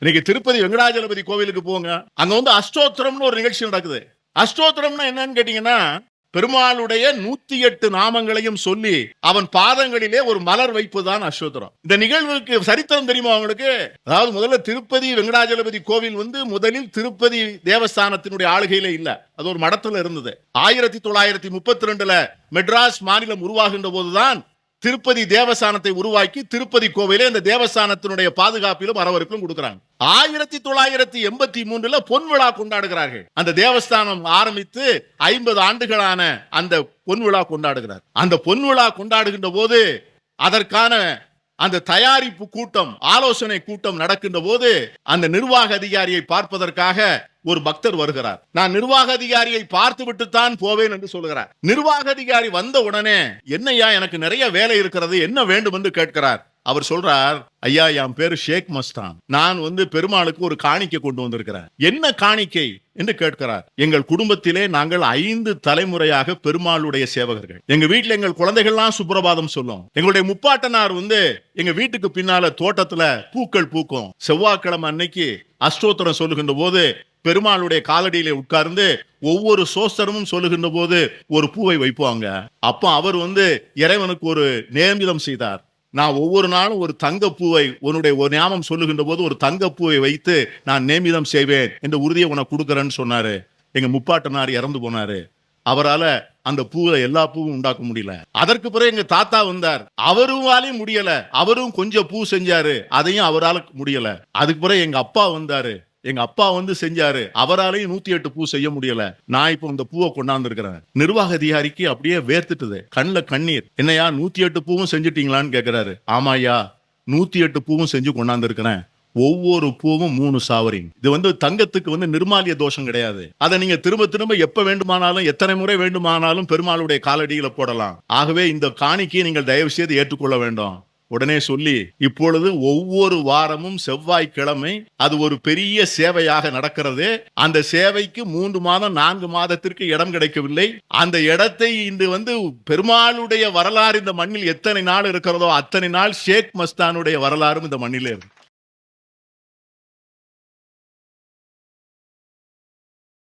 இன்னைக்கு திருப்பதி வெங்கடாஜலபதி கோவிலுக்கு போங்க. அங்க வந்து அஷ்டோத்திரம்னு ஒரு நிகழ்ச்சி நடக்குது. அஷ்டோத்திரம்னா என்னன்னு கேட்டீங்கன்னா பெருமாளுடைய நூத்தி எட்டு நாமங்களையும் சொல்லி அவன் பாதங்களிலே ஒரு மலர் வைப்பு தான் அஷ்டோத்திரம். இந்த நிகழ்வுக்கு சரித்திரம் தெரியுமா அவங்களுக்கு அதாவது முதல்ல திருப்பதி வெங்கடாஜலபதி கோவில் வந்து முதலில் திருப்பதி தேவஸ்தானத்தினுடைய ஆளுகையில இல்ல. அது ஒரு மடத்துல இருந்தது. ஆயிரத்தி தொள்ளாயிரத்தி முப்பத்தி ரெண்டுல மெட்ராஸ் மாநிலம் உருவாகின்ற போதுதான் திருப்பதி தேவஸ்தானத்தை உருவாக்கி திருப்பதி கோவிலே இந்த தேவஸ்தானத்தினுடைய பாதுகாப்பிலும் வரவருப்பிலும் கொடுக்குறாங்க. ஆயிரத்தி தொள்ளாயிரத்தி எண்பத்தி மூன்றுல பொன் விழா கொண்டாடுகிறார்கள். அந்த தேவஸ்தானம் ஆரம்பித்து ஐம்பது ஆண்டுகளான அந்த பொன் விழா கொண்டாடுகிறார். அந்த பொன் விழா கொண்டாடுகின்ற போது அதற்கான அந்த தயாரிப்பு கூட்டம் ஆலோசனை கூட்டம் நடக்கின்ற போது அந்த நிர்வாக அதிகாரியை பார்ப்பதற்காக ஒரு பக்தர் வருகிறார். நான் நிர்வாக அதிகாரியை பார்த்து விட்டுத்தான் போவேன் என்று சொல்கிறார். நிர்வாக அதிகாரி வந்த உடனே என்னையா எனக்கு நிறைய வேலை இருக்கிறது என்ன வேண்டும் என்று கேட்கிறார். அவர் சொல்றார் ஐயா என் பேரு ஷேக் மஸ்தான். நான் வந்து பெருமாளுக்கு ஒரு காணிக்கை கொண்டு வந்திருக்கிறேன். என்ன காணிக்கை? என்று கேட்கிறார். எங்கள் குடும்பத்திலே நாங்கள் ஐந்து தலைமுறையாக பெருமாளுடைய சேவகர்கள். எங்க வீட்டுல எங்கள் குழந்தைகள்லாம் சுப்பிரபாதம் சொல்லும். எங்களுடைய முப்பாட்டனார் வந்து எங்க வீட்டுக்கு பின்னால தோட்டத்துல பூக்கள் பூக்கும். செவ்வாய்க்கிழமை அன்னைக்கு அஷ்டோத்திரம் சொல்லுகின்ற போது பெருமாளுடைய காலடியிலே உட்கார்ந்து ஒவ்வொரு சோஸ்தரமும் சொல்லுகின்ற போது ஒரு பூவை வைப்பாங்க. அப்போ அவர் வந்து இறைவனுக்கு ஒரு நேமிதம் செய்தார். நான் ஒவ்வொரு நாளும் ஒரு தங்க பூவை உன்னுடைய ஒரு ஞாபகம் சொல்லுகின்ற போது ஒரு தங்க பூவை வைத்து நான் நேமிதம் செய்வேன் என்ற உறுதியை உனக்கு கொடுக்குறேன்னு சொன்னாரு. எங்க முப்பாட்டனார் இறந்து போனாரு. அவரால அந்த பூவை எல்லா பூவும் உண்டாக்க முடியல. அதற்கு பிறகு எங்க தாத்தா வந்தார். அவருவாலையும் முடியல. அவரும் கொஞ்சம் பூ செஞ்சாரு. அதையும் அவரால் முடியல. அதுக்கு பிறகு எங்க அப்பா வந்தாரு. எங்க அப்பா வந்து செஞ்சாரு. அவராலையும் நூத்தி எட்டு பூ செய்ய முடியல. நான் இப்போ இந்த பூவை கொண்டாந்துருக்கிறேன். நிர்வாக அதிகாரிக்கு அப்படியே வேர்த்துட்டுது. கண்ணில் கண்ணீர். என்னையா நூத்தி எட்டு பூவும் செஞ்சுட்டீங்களான்னு கேட்கிறாரு ஆமாய்யா நூத்தி எட்டு பூவும் செஞ்சு கொண்டாந்துருக்கிறேன். ஒவ்வொரு பூவும் மூணு சாவரின் இது வந்து தங்கத்துக்கு வந்து நிர்மாலிய தோஷம் கிடையாது. அதை நீங்க திரும்ப திரும்ப எப்ப வேண்டுமானாலும் எத்தனை முறை வேண்டுமானாலும் பெருமாளுடைய காலடியில போடலாம். ஆகவே இந்த காணிக்கையை நீங்கள் தயவு செய்து ஏற்றுக்கொள்ள வேண்டும். உடனே சொல்லி இப்பொழுது ஒவ்வொரு வாரமும் செவ்வாய்க்கிழமை அது ஒரு பெரிய சேவையாக நடக்கிறது. அந்த சேவைக்கு மூன்று மாதம் நான்கு மாதத்திற்கு இடம் கிடைக்கவில்லை. அந்த இடத்தை இன்று வந்து பெருமாளுடைய வரலாறு இந்த மண்ணில் எத்தனை நாள் இருக்கிறதோ அத்தனை நாள் ஷேக் மஸ்தானுடைய வரலாறும் இந்த மண்ணிலே இருக்கு.